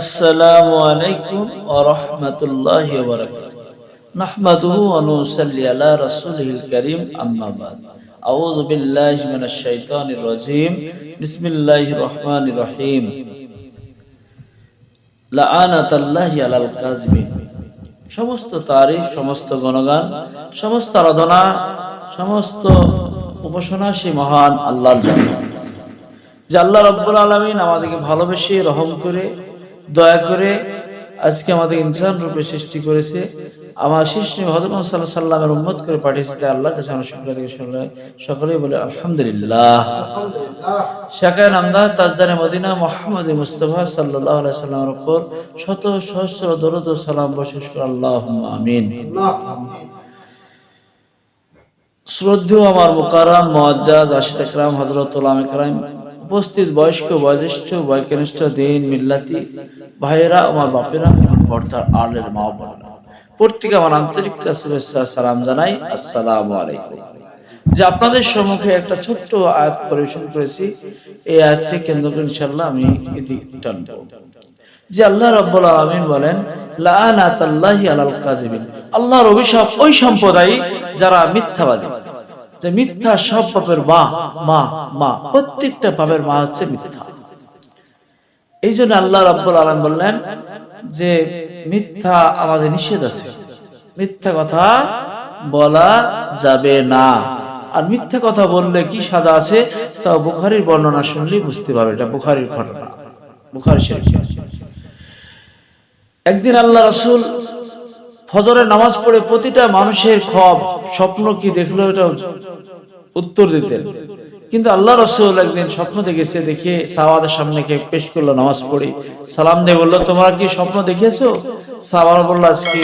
আসসালামু আলাইকুম ওয়া রাহমাতুল্লাহি ওয়া বারাকাতুহু। নাহমাদুহু ওয়া নুসাল্লি আলা রাসূলিল কারীম, আম্মা বাদ। আউযু বিল্লাহি মিনাশ শাইতানির রাজীম। বিসমিল্লাহির রহমানির রহিম। লাআনাতাল্লাহি আলাল কাযিবিন। সমস্ত তারিফ, সমস্ত গণগান, সমস্ত আরাধনা, সমস্ত উপাসনা সেই মহান আল্লাহর জন্য। যে আল্লাহ রাব্বুল আলামিন আমাদেরকে ভালোবেসে রহম করে দয়া করে আজকে আমাদের ইনসান রূপে সৃষ্টি করেছে। আমার সৃষ্টি হজরত সাল্লাহ সাল্লামের উন্মত করে পাঠিয়েছে তাই আল্লাহ কাছে আমরা শুক্র থেকে শুনলে সকলেই বলে আলহামদুলিল্লাহ। শাকায় নামদার তাজদারে মদিনা মোহাম্মদ মুস্তফা সাল্লাহ সাল্লামের উপর শত সহস্র দরুদ সালাম বশেষ করে আল্লাহ আমিন। শ্রদ্ধেয় আমার মোকারাম মোয়াজ্জাজ আশিত একরাম একরাম উপস্থিত বয়স্ক, বয়োজ্যেষ্ঠ, বয়কনিষ্ঠ দিন মিল্লাতি ভাইয়েরা, আমার বাপেরা এবং পর্দার আলের মা বোনেরা। প্রত্যেকে আমার আন্তরিক শুভেচ্ছা, সালাম জানাই। আসসালামু আলাইকুম। যে আপনাদের সম্মুখে একটা ছোট্ট আয়াত পরিবেশন করেছি, এই আয়াতটি কেন্দ্র করে ইনশাআল্লাহ আমি এদিক টানবো। যে আল্লাহ রাব্বুল আলামিন বলেন লাআনাতাল্লাহি আলাল কাযিবিন। আল্লাহর অভিশাপ ওই সম্প্রদায় যারা মিথ্যাবাদী। যে মিথ্যা সব পাপের মা মা মা। প্রত্যেকটা পাপের মা হচ্ছে মিথ্যা। এই জন্য আল্লাহ রাব্বুল আলম বললেন যে মিথ্যা আমাদের নিষেধ আছে। মিথ্যা কথা বলা যাবে না। আর মিথ্যা কথা বললে কি সাজা আছে? তা বুখারির বর্ণনা শুনলেই বুঝতে পারবে, এটা বুখারীর ঘটনা। বুখারী একদিন আল্লাহ রাসূল ফজরের নামাজ পড়ে প্রতিটা মানুষের খব স্বপ্ন কি দেখল এটা উত্তর দিতেন। কিন্তু আল্লাহ রসুল একদিন স্বপ্ন দেখেছে, দেখে সাহাবাদের সামনে কে পেশ করল নামাজ পড়ি। সালাম দিয়ে বলল, তোমরা কি স্বপ্ন দেখেছ? সাহাবারা বলল, আজকে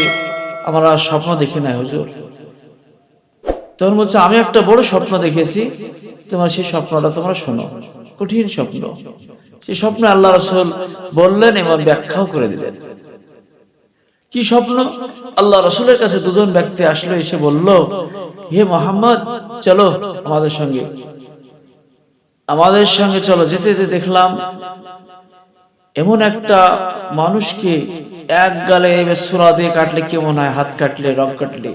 আমরা স্বপ্ন দেখি না হুজুর। তখন বলছে, আমি একটা বড় স্বপ্ন দেখেছি, তোমার সেই স্বপ্নটা তোমরা শোনো। কঠিন স্বপ্ন। সেই স্বপ্নে আল্লাহ রসুল বললেন এবং ব্যাখ্যাও করে দিলেন। কি স্বপ্ন? আল্লাহ রসুলের কাছে দুজন ব্যক্তি আসলো, এসে বলল, হে মোহাম্মদ, চলো আমাদের সঙ্গে। আমাদের সঙ্গে চলো, যেতে যেতে দেখলাম, এমন একটা মানুষকে এক গালে সুরা দিয়ে কাটলে কেমন হয়, হাত কাটলে, রং কাটলে।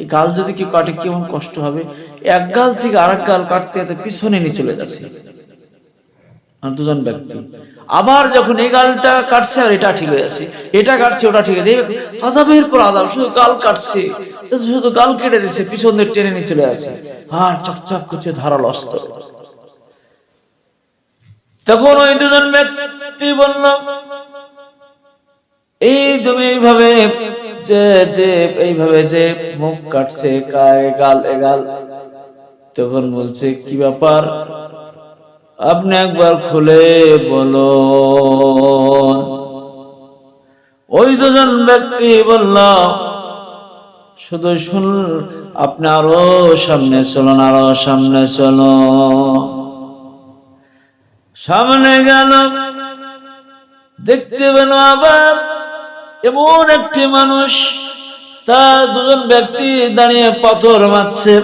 এই গাল যদি কেউ কাটে, কেমন কষ্ট হবে? এক গাল থেকে আরেক গাল কাটতে পিছনে নিয়ে চলে যাচ্ছে। দুজন ব্যক্তি। আবার যখন এই গালটা কাটছে আর এটা ঠিক হয়ে যাচ্ছে, এটা কাটছে, ওটা ঠিক আছে আজাবের পর আজাব, শুধু গাল কাটছে শুধু গাল কেটে দিচ্ছে পিছন দিয়ে টেনে নিয়ে চলে আছে আর চকচক করছে ধারাল অস্ত্র। তখন ওই দুজন ব্যক্তি বলল, এই তুমি এইভাবে যে যে, এইভাবে যে মুখ কাটছে গাল এগাল তখন বলছে, কি ব্যাপার? আপনি একবার খুলে বলো ওই দুজন ব্যক্তি বলল, শুধু শুন, আপনি আরও সামনে চলুন, আরও সামনে চলো সামনে গেল। দেখতে পেল আবার এমন একটি মানুষ। তার দুজন ব্যক্তি দাঁড়িয়ে পাথর মারছে।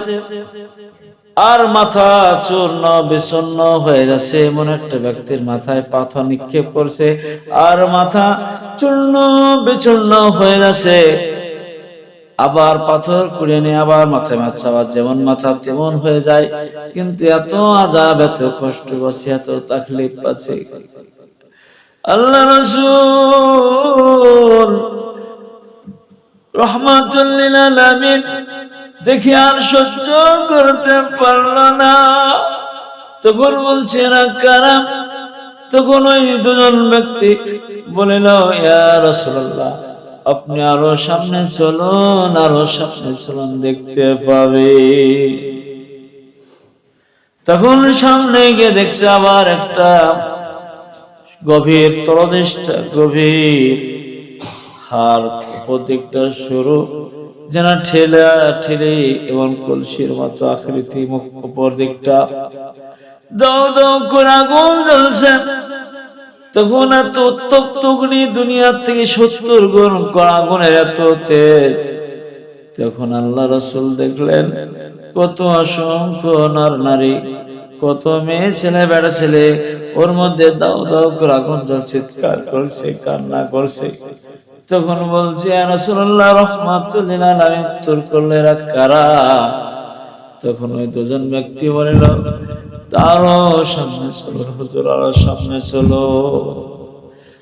আর মাথা চূর্ণ বিচন্ন হয়ে যাচ্ছে। এমন একটা ব্যক্তির মাথায় পাথর নিক্ষেপ করছে আর মাথা চূর্ণ বিচূর্ণ হয়ে যাচ্ছে। আবার পাথর কুড়ে নিয়ে আবার মাথায় মাছ আবার যেমন মাথা তেমন হয়ে যায়। কিন্তু এত আজাব এত কষ্ট পাচ্ছে এত তাকলিফ পাচ্ছে আল্লাহ রসুল রহমাতুল্লিল আলামিন দেখে আর সহ্য করতে পারল না। তখন বলছে, না তখন ওই দুজন ব্যক্তি বলিল ইয়া রাসূলুল্লাহ, আপনি আরও সামনে চলুন, আরও সামনে চলুন, দেখতে পাবে। তখন সামনে গিয়ে দেখছে আবার একটা গভীর তলদেশটা, গভীর হার উপদিকটা শুরু। যেন ঠেলা, ঠেলে এবং কলসির মতো আকৃতি মুখ উপর দিকটা। করে আগুন জ্বলছে। তখন এত উত্তপ্ত অগ্নি দুনিয়ার থেকে সত্তর গুণ আগুনের এত তেজ। তখন আল্লাহ রসুল দেখলেন, কত অসংখ্য নর নারী, কত মেয়ে ছেলে, বেড়া ছেলে, ওর মধ্যে দাও দাও করে আগুন জল চিৎকার করছে, কান্না করছে। তখন বলছে রসুল্লাহ রহমাতুল্লিল আলমী উত্তর করলে কারা? তখন ওই দুজন ব্যক্তি বলিল, তারও সামনে চলো হুজুর আরও সামনে চলো।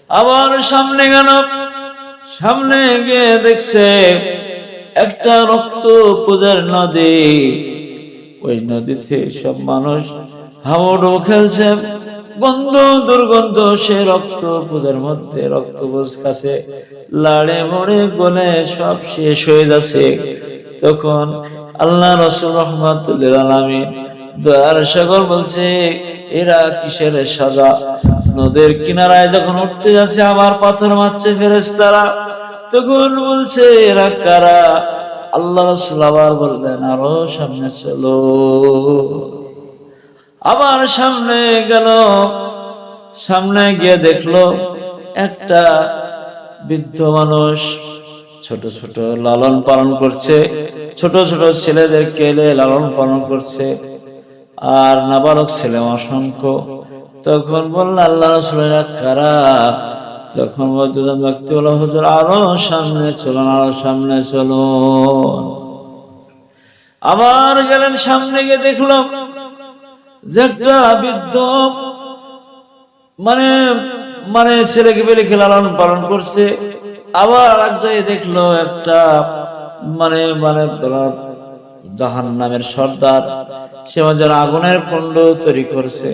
আবার সামনে গেল, সামনে গিয়ে দেখছে, একটা রক্ত পূজার নদী। ওই নদীতে সব মানুষ হাওড়ো খেলছে। গন্ধ, দুর্গন্ধ, সে রক্ত পূজার মধ্যে, রক্ত কাছে। লাড়ে মরে গলে সব শেষ হয়ে যাচ্ছে। তখন আল্লাহ রসুল রহমাতুল্লিল দয়ার সাগর বলছে, এরা কিসের সাজা? নদীর কিনারায় যখন উঠতে যাচ্ছে, আবার পাথর মারছে ফেরেস তারা তখন বলছে, এরা কারা? আল্লাহ রসুল আবার বললেন, আরও সামনে চলো। আবার সামনে গেল। সামনে গিয়ে দেখল একটা বৃদ্ধ মানুষ ছোট ছোট লালন পালন করছে। ছোট ছোট ছেলেদের কেলে লালন পালন করছে। আর নাবালক ছেলে অসংখ্য। তখন বলল, আল্লাহ কারা? তখন দুজন ব্যক্তি বলল হুজুর, আরও সামনে চলুন, আরও সামনে চলুন। আবার গেলেন, সামনে গিয়ে দেখল যে একটা বৃদ্ধ। মানে মানে ছেলেকে লালন পালন করছে। আবার এক জায়গায় দেখল একটা মানে মানে জাহান নামের সর্দার। সে যেন আগুনের কুণ্ড তৈরি করছে।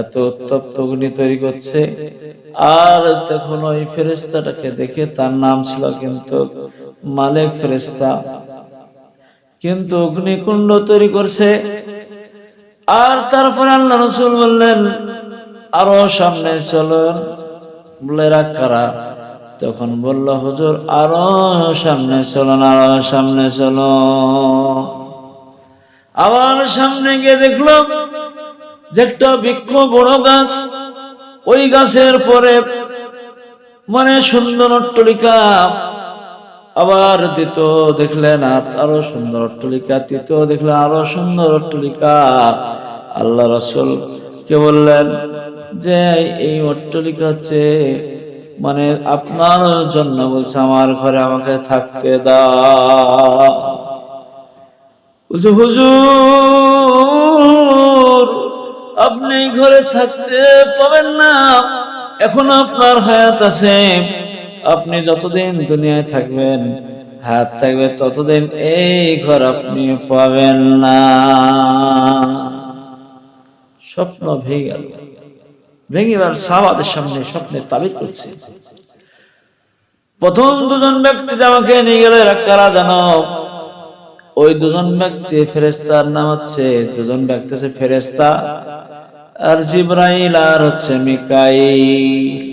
এত উত্তপ্ত অগ্নি তৈরি করছে। আর তখন ওই ফেরেস্তাটাকে দেখে তার নাম ছিল কিন্তু মালিক ফেরেস্তা কিন্তু অগ্নিকুণ্ড তৈরি করছে। আর তারপরে আল্লাহ রসুল বললেন, আরও সামনে চলুন বলে কারা তখন বলল, হুজুর, আরও সামনে চলুন আরও সামনে চলো। আবার সামনে গিয়ে দেখল, যে একটা বৃক্ষ, বড় গাছ, ওই গাছের পরে মানে সুন্দর অট্টলিকা আবার দ্বিতীয় দেখলেন আরও সুন্দর অট্টলিকা, তৃতীয় দেখলেন আরও সুন্দর অট্টলিকা। আল্লাহ রসুল কে বললেন, যে এই অট্টলিকা হচ্ছে মানে আপনার জন্য বলছে, আমার ঘরে আমাকে থাকতে দা হুজুর, আপনি ঘরে থাকতে পাবেন না, এখনও আপনার হায়াত আছে। আপনি যতদিন দুনিয়ায় থাকবেন, হাত থাকবে ততদিন এই ঘর আপনি পাবেন না। স্বপ্ন ভেঙে গেল। ভেঙেবার সাবাদের সামনে স্বপ্নে তাবিদ করছে। প্রথম দুজন ব্যক্তি আমাকে নিয়ে গেলে কারা জানো? ওই দুজন ব্যক্তি ফেরেস্তার নাম হচ্ছে, দুজন ব্যক্তি হচ্ছে ফেরেস্তা আর জিব্রাইল আর হচ্ছে মিকাইল।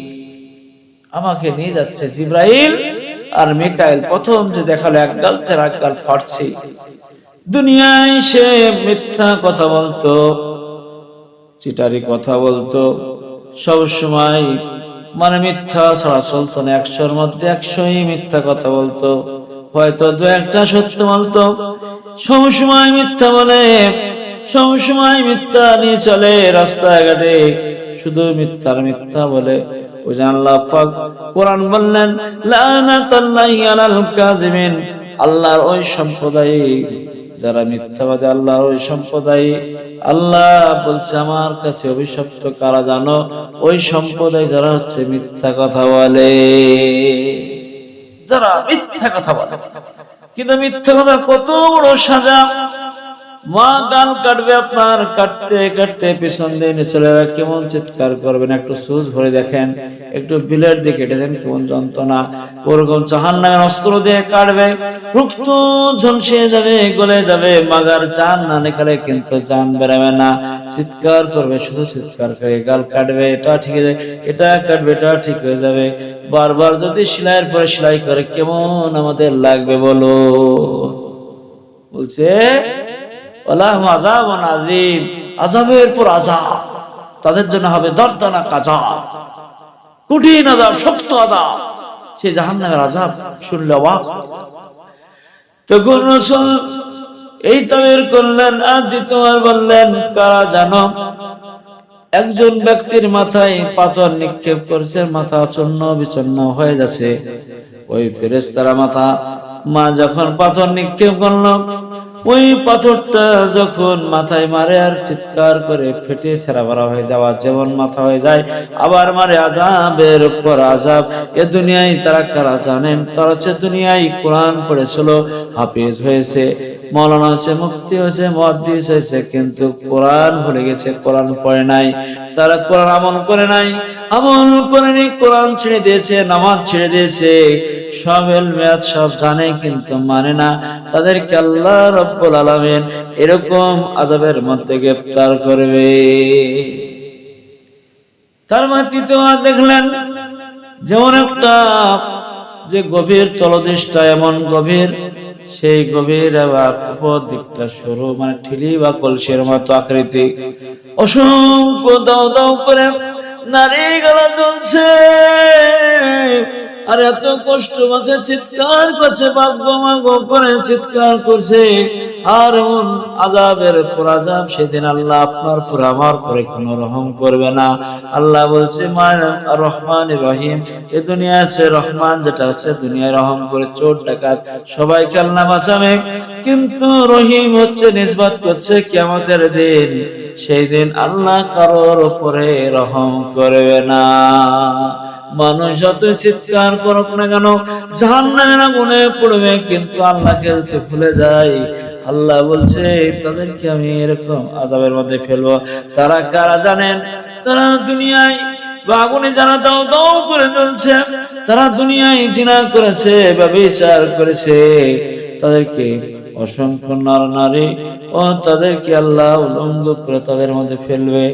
আমাকে নিয়ে যাচ্ছে জিব্রাইল আর মিকাইল। প্রথম যে দেখাল এক গাল থেকে এক গাল ফাটছে। দুনিয়ায় সে মিথ্যা কথা বলতো, চিটারি কথা বলতো। সব সময় মানে মিথ্যা ছাড়া চলতো না, একশোর মধ্যে একশোই মিথ্যা কথা বলতো। হয়তো দু একটা সত্য বলতো। সবসময় মিথ্যা বলে সবসময় মিথ্যা নিয়ে চলে রাস্তায় ঘাটে। শুধু মিথ্যার মিথ্যা বলে। কোরআন বললেন আল্লাহর ওই সম্প্রদায়, যারা মিথ্যাবাদী, আল্লাহর ওই সম্প্রদায়, আল্লাহ বলছে, আমার কাছে অভিশপ্ত কারা জানো? ওই সম্প্রদায় যারা হচ্ছে মিথ্যা কথা বলে। যারা মিথ্যা কথা বলে। কিন্তু মিথ্যা কথা কত বড় সাজা। মা গাল কাটবে আপনার, কাটতে কাটতে দিয়ে কেমন চিৎকার করবেন? একটু ভরে দেখেন, একটু বিলের দেন কেমন যন্ত্রণা। ওরকম নামের অস্ত্র দিয়ে কাটবে, রক্ত যাবে, গলে যাবে মাগার চান না নেকালে কিন্তু চান বেরাবে না। চিৎকার করবে, শুধু চিৎকার করে গাল কাটবে, এটা ঠিক হয়ে এটা কাটবে, এটা ঠিক হয়ে যাবে। বারবার যদি সেলাইয়ের পরে সেলাই করে কেমন আমাদের লাগবে বলো? বলছে আজাবের পর আজাব তাদের জন্য হবে দর্দনা কাজা কঠিন আজাব শক্ত আজাব সে জাহান নামের আজাব শুনলে এই তাবির করলেন আর দ্বিতীয়বার বললেন, কারা জানো? একজন ব্যক্তির মাথায় পাথর নিক্ষেপ করছে, মাথা চূর্ণ বিচন্ন হয়ে যাচ্ছে। ওই ফেরেস্তারা মাথা, মা যখন পাথর নিক্ষেপ করল ওই পাথরটা যখন মাথায় মারে আর চিৎকার করে ফেটে সেরা ভরা হয়ে যাওয়া যেমন মাথা হয়ে যায়, আবার মারে আজাবের উপর আজাব এ দুনিয়ায় তারা কারা জানেন তারা হচ্ছে দুনিয়ায় কোরআন পড়েছিল, হাফিজ হয়েছে, মৌলানা হচ্ছে মুক্তি হয়েছে মহাদিস হয়েছে, কিন্তু কোরআন ভুলে গেছে, কোরআন পড়ে নাই। তারা কোরআন আমল করে নাই। আমল করেনি, কোরআন ছেড়ে দিয়েছে, নামাজ ছেড়ে দিয়েছে। সব মেয়াদ সব জানে, কিন্তু মানে না। তাদেরকে আল্লাহ রব্বুল আলামিন এরকম আজাবের মধ্যে গ্রেফতার করবে। তার মানে তৃতীয় দেখলেন, যেমন একটা যে গভীর তলদেশটা, এমন গভীর, সেই গভীর আবার উপর দিকটা সরু মানে ঠিলি বা কলসের মতো আকৃতি। অসংখ্য দাও দাও করে নারী গলা জ্বলছে আর এত কষ্ট মাঝে চিৎকার করছে ভাগ্য মাগ করে চিৎকার করছে। আর এমন আজাবের পর আজাব সেদিন আল্লাহ আপনার পর আমার পরে কোনো রহম করবে না। আল্লাহ বলছে রহমান রহিম, এ দুনিয়া আছে রহমান, যেটা হচ্ছে দুনিয়ায় রহম করে চোর, ডাকাত, সবাইকে আল্লাহ বাঁচাবে। কিন্তু রহিম হচ্ছে নিসবাত করছে কিয়ামতের দিন। সেই দিন আল্লাহ কারোর উপরে রহম করবে না। মানুষ যত চিৎকার করুক না কেন জাহান নামে না পড়বে, কিন্তু আল্লাহকে যদি ভুলে যায় আল্লাহ বলছে, তাদেরকে আমি এরকম আজাবের মধ্যে ফেলব। তারা কারা জানেন? তারা দুনিয়ায় আগুনে যারা দাও দাও করে চলছে তারা দুনিয়ায় জিনা করেছে বা বিচার করেছে, তাদেরকে অসংখ্য নর নারী ও তাদেরকে আল্লাহ উলঙ্গ করে তাদের মধ্যে ফেলবে।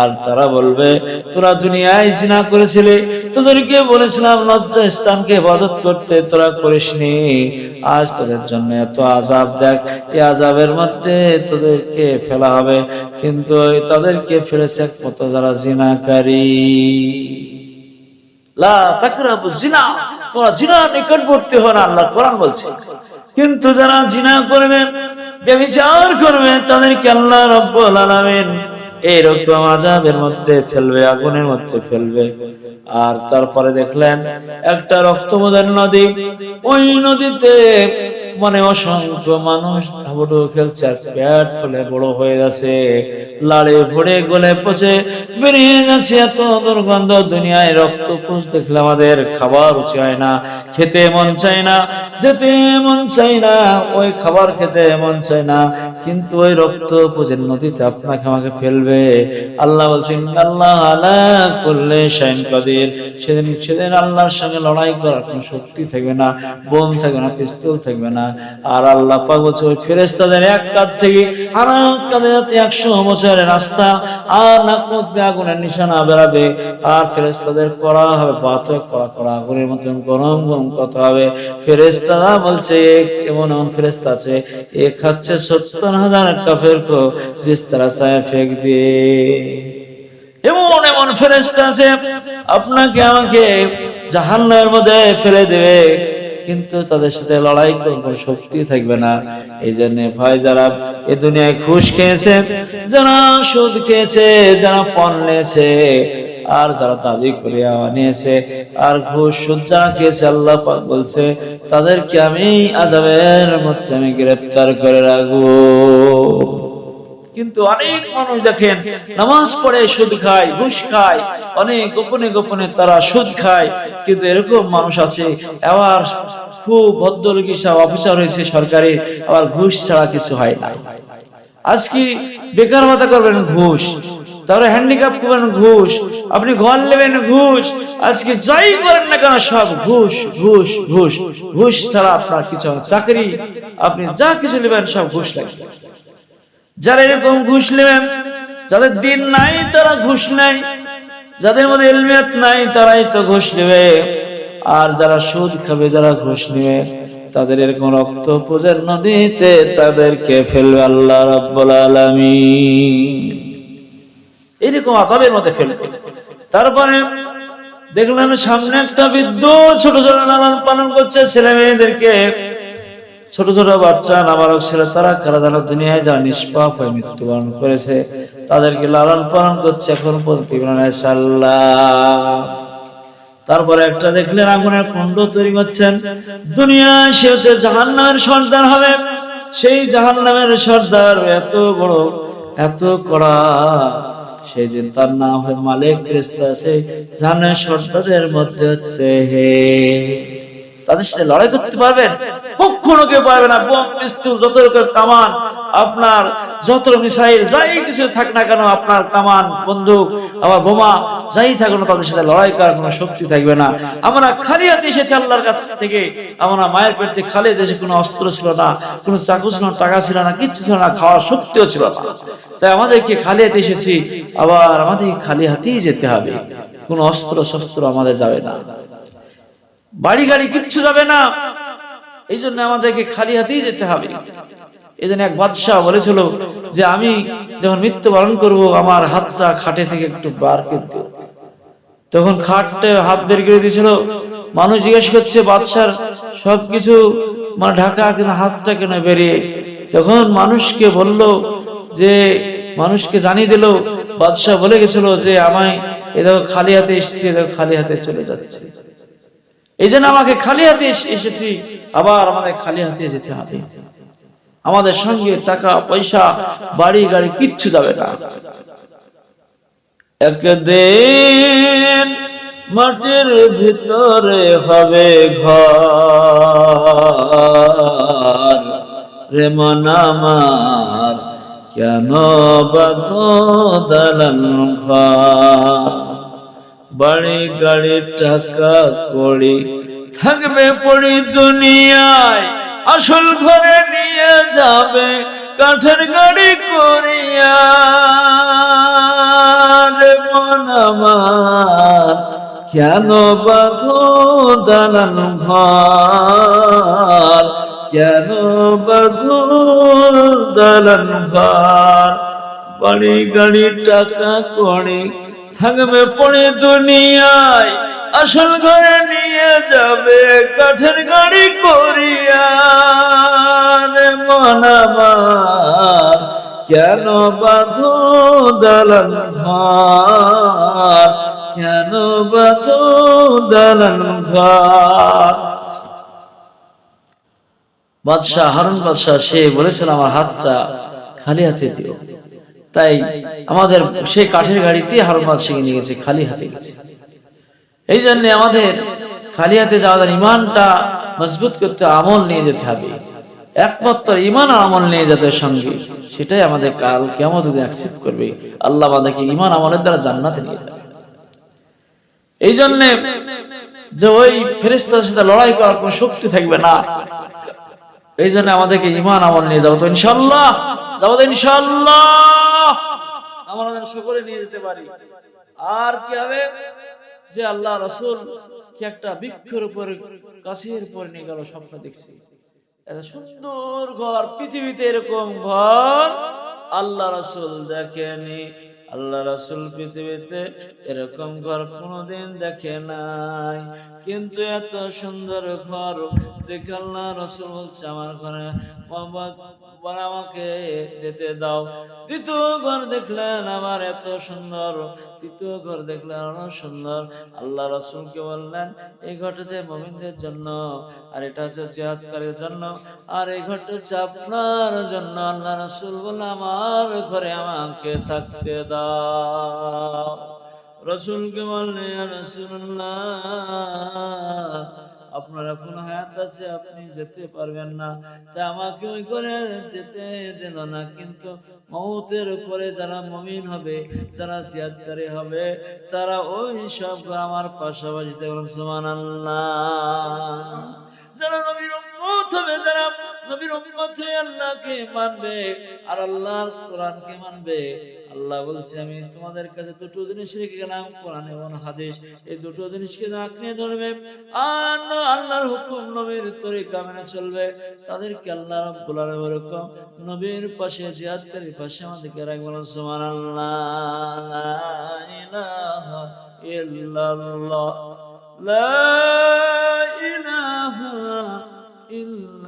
আর তারা বলবে, তোরা দুনিয়ায় জিনা করেছিলে, তোদেরকে বলেছিলাম লজ্জা স্থানকে হেফাজত করতে তোরা করিসনি। আজ তোদের জন্য এত আজাব দেখ, এই আজাবের মধ্যে তোদেরকে ফেলা হবে। কিন্তু তাদেরকে ফেলেছে একমতো যারা জিনাকারী। কিন্তু যারা জিনা করবে বেবিচার করবে, তাদেরকে আল্লাহ রব্বুল আলামিন এইরকম আজাবের মধ্যে ফেলবে, আগুনের মধ্যে ফেলবে। আর তারপরে দেখলেন, একটা রক্তমোদের নদী, ওই নদীতে মানে অসংখ্য মানুষ হাবুডু খেলছে পেট ফলে বড় হয়ে যাচ্ছে লাড়ে ভরে গলে পচে বেরিয়ে যাচ্ছে এত দুর্গন্ধ, দুনিয়ায় রক্ত পুষ দেখলে আমাদের খাবার রুচি হয় না, খেতে মন চায় না, যেতে মন চায় না, ওই খাবার খেতে মন চায় না, কিন্তু ওই রক্ত পুজের নদীতে আপনাকে আমাকে ফেলবে। আল্লাহ বলছেন আল্লাহ আলা করলে শাইন কদির। সেদিন সেদিন আল্লাহর সঙ্গে লড়াই করার কোনো শক্তি থাকবে না, বোম থাকবে না, পিস্তল থাকবে না আর আল্লাহ পাক বলছে, ওই ফেরেস্তাদের এক কাঁধ থেকে আর এক কাঁধে একশো বছরের রাস্তা আর নাক মধ্যে আগুনের নিশানা বেরাবে, আর ফেরেস্তাদের করা হবে, পাথর করা করা আগুনের মতন গরম গরম কথা হবে। ফেরেস্তারা বলছে এমন এমন ফেরেস্তা আছে? এ খাচ্ছে সত্তর হাজার কাফের কো তারা সায় ফেক দিয়ে। এমন এমন ফেরেস্তা আছে, আপনাকে আমাকে জাহান্নামের মধ্যে ফেলে দেবে। কিন্তু তাদের সাথে লড়াই করার শক্তি থাকবে না। এই জন্য ভাই যারা এ দুনিয়ায় ঘুষ খেয়েছে, যারা সুদ খেয়েছে, যারা পণ নিয়েছে, আর যারা দাবি করিয়া নিয়েছে, আর ঘুষ, সুদ যারা খেয়েছে, আল্লাহ বলছে, তাদেরকে আমি আজাবের মধ্যে আমি গ্রেফতার করে রাখব। কিন্তু অনেক মানুষ দেখেন, নামাজ পড়ে সুদ খায়, ঘুষ খায় অনেক গোপনে গোপনে তারা সুদ খায়, কিন্তু এরকম মানুষ আছে, আবার খুব ভদ্রলোকী সব অফিসার হয়েছে সরকারি, আবার ঘুষ ছাড়া কিছু হয় না। আজকে বেকার ভাতা করবেন ঘুষ, তারপরে হ্যান্ডিক্যাপ করবেন ঘুষ, আপনি ঘর নেবেন ঘুষ, আজকে যাই করেন না কেন সব ঘুষ ঘুষ ঘুষ ঘুষ ছাড়া আপনার কিছু চাকরি, আপনি যা কিছু নেবেন সব ঘুষ লাগবে। যারা এরকম ঘুষ নেবেন, যাদের দিন নাই তারা ঘুষ নেয়। যাদের মধ্যে হেলমেট নাই, তারাই তো ঘুষ নেবে। আর যারা সুদ খাবে, যারা ঘুষ নেবে। তাদের এরকম রক্ত পূজার নদীতে তাদেরকে ফেলবে আল্লাহ রাব্বুল আলামিন। এরকম আজাবের মধ্যে ফেলবে। তারপরে দেখলাম সামনে একটা বৃদ্ধ ছোট ছোট লালন পালন করছে ছেলে মেয়েদেরকে ছোট ছোট বাচ্চা নাবালক ছিল, তারা কারা যেন দুনিয়ায় যারা নিষ্পাপ হয়ে মৃত্যুবরণ করেছে, তাদেরকে লালন পালন করছে এখন ইমরান তারপরে একটা দেখলেন আগুনের কুণ্ড তৈরি করছেন। দুনিয়া সে হচ্ছে জাহান্নামের সর্দার হবে। সেই জাহান্নামের সর্দার এত বড়, এত কড়া সেই দিন তার নাম হয় মালিক, ফেরেশতা সেই জাহান্নামের সর্দারের মধ্যে হচ্ছে হে। তাদের সাথে লড়াই করতে পারবেন? কখনো কেউ পারবে না। বোম, পিস্তল, যত রকম কামান, আপনার যত মিসাইল, যাই কিছু থাক না কেন, আপনার কামান, বন্দুক, আবার বোমা, যাই থাকুক না তাদের সাথে লড়াই করার কোনো শক্তি থাকবে না। আমরা খালি হাতে এসেছি আল্লাহর কাছ থেকে। আমরা মায়ের পেট খালি দেশে কোনো অস্ত্র ছিল না, কোনো চাকু ছিল না, টাকা ছিল না, কিচ্ছু ছিল না, খাওয়ার শক্তিও ছিল না। তাই আমাদেরকে খালি হাতে এসেছি, আবার আমাদেরকে খালি হাতেই যেতে হবে। কোনো অস্ত্র শস্ত্র আমাদের যাবে না। বাড়ি গাড়ি কিচ্ছু যাবে না। এই জন্য আমাদেরকে খালি হাতেই যেতে হবে। এই জন্য এক বাদশাহ বলেছিল যে, আমি যখন মৃত্যুবরণ করব, আমার হাতটা খাটে থেকে একটু বার করে দিও। তখন খাটে হাত বের করে দিয়েছিল। মানুষ জিজ্ঞেস করছে, বাদশার সবকিছু মানে ঢাকা কিন্তু হাতটা কেন বেরিয়ে? তখন মানুষকে বলল যে, মানুষকে জানিয়ে দিল, বাদশাহ বলে গেছিল যে, আমায়, এ দেখো, খালি হাতে এসেছি দেখো, খালি হাতে চলে যাচ্ছে। এই জন্য আমাকে খালি হাতে এস- এসেছি। আবার আমাদের খালি হাতে যেতে হবে। আমাদের সঙ্গে টাকা, পয়সা, বাড়ি, গাড়ি কিচ্ছু যাবে না। একদিন মাটির ভিতরে হবে ঘর। রে মন আমার কেন বাধ দালান ঘর? বাড়ি গাড়ি টাকা কড়ি থাকবে পড়ি দুনিয়ায়। আসল ঘরে নিয়ে যাবে কাঠের গাড়ি করিয়া। মন আমার, কেন বাঁধো দালান ঘর? কেন বাঁধো দালান ঘর? বাড়ি গাড়ি টাকা কড়ি থাকবে পড়ে দুনিয়ায়, আসল ঘরে নিয়ে যাবে, কাঠের গাড়ি করিয়া। রে কেন বাধু দালান ঘর? কেন বাধু দালান ঘর? বাদশাহ হারুন বাদশাহ সে বলেছিল, আমার হাতটা খালি হাতে দিও। তাই আমাদের সেই কাঠের গাড়িতে হারুন বাদশাহকে নিয়ে গেছে, খালি হাতে গেছে। এই জন্য আমাদের খালি হাতে যাওয়ার ইমানটা মজবুত করতে আমল নিয়ে যেতে হবে। একমাত্র ইমান আমল নিয়ে যেতে সঙ্গে সেটাই আমাদের কাল কেমন অ্যাকসেপ্ট করবে। আল্লাহ আমাদেরকে ইমান আমলের দ্বারা জান্নাতে নিয়ে যাবে। এই জন্যে যে ওই ফেরেস্তার সাথে লড়াই করার কোনো শক্তি থাকবে না। এই জন্য আমাদেরকে ইমান আমল নিয়ে যাব তো ইনশাল্লাহ যাব তো ইনশাল্লাহ আমরা যেন সকলে নিয়ে যেতে পারি। আর কি হবে? যে আল্লাহ রসুল কি একটা বৃক্ষের উপর গাছের উপর নিয়ে গেল স্বপ্ন দেখছি। সুন্দর ঘর, পৃথিবীতে এরকম ঘর। আল্লাহ রসুল দেখেনি। আল্লাহ রসুল পৃথিবীতে এরকম ঘর কোনোদিন দেখে নাই। কিন্তু এত সুন্দর ঘর দেখে আল্লাহ রসুল বলছে, আমার ঘরে মোহাম্মদ বলে আমাকে যেতে দাও। দ্বিতীয় ঘর দেখলেন আমার এত সুন্দর। তৃতীয় ঘর দেখলেন আরও সুন্দর। আল্লাহ রসুলকে বললেন, এই ঘরটা হচ্ছে মমিনদের জন্য, আর এটা হচ্ছে জিহাদকারীর জন্য, আর এই ঘরটা হচ্ছে আপনার জন্য। আল্লাহ রসুল বললেন, আমার ঘরে আমাকে থাকতে দাও। রসুলকে বললেন, "ইয়া রাসূলুল্লাহ আপনার কোনো হায়াত আছে? আপনি যেতে পারবেন না। তা আমাকে ওই করে যেতে দিল না, কিন্তু মৌতের উপরে যারা মমিন হবে, যারা জিয়াদকারী হবে, তারা ওই সব আমার পাশাপাশি দেখুন সুমান যারা নবীর মৌত হবে, যারা নবীর উম্মত আল্লাহকে মানবে আর আল্লাহর কোরআনকে মানবে। আল্লাহ বলছে, আমি তোমাদের কাছে দুটো জিনিস রেখে গেলাম, কোরআন এবং হাদিস। এই দুটো জিনিসকে আঁকড়ে ধরবে আর আল্লাহর হুকুম নবীর তরিকা মেনে চলবে। তাদেরকে আল্লাহ রাব্বুল আলামিন এরকম নবীর পাশে জিহাদকারীর পাশে আমাদেরকে রাখবেন সুবহানাল্লাহ ইলাহা ইল্লাল্লাহ, লা ইলাহা ইল্লাল্লাহ।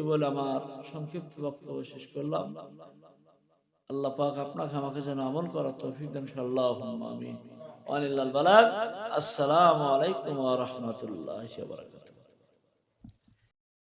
এ বলে আমার সংক্ষিপ্ত বক্তব্য শেষ করলাম। আল্লাহ পাক আপনাকে আমাকে যেন আমল করার তৌফিক দেন সাল্লাহ আমিন। আসসালামু আলাইকুম ওয়া রাহমাতুল্লাহি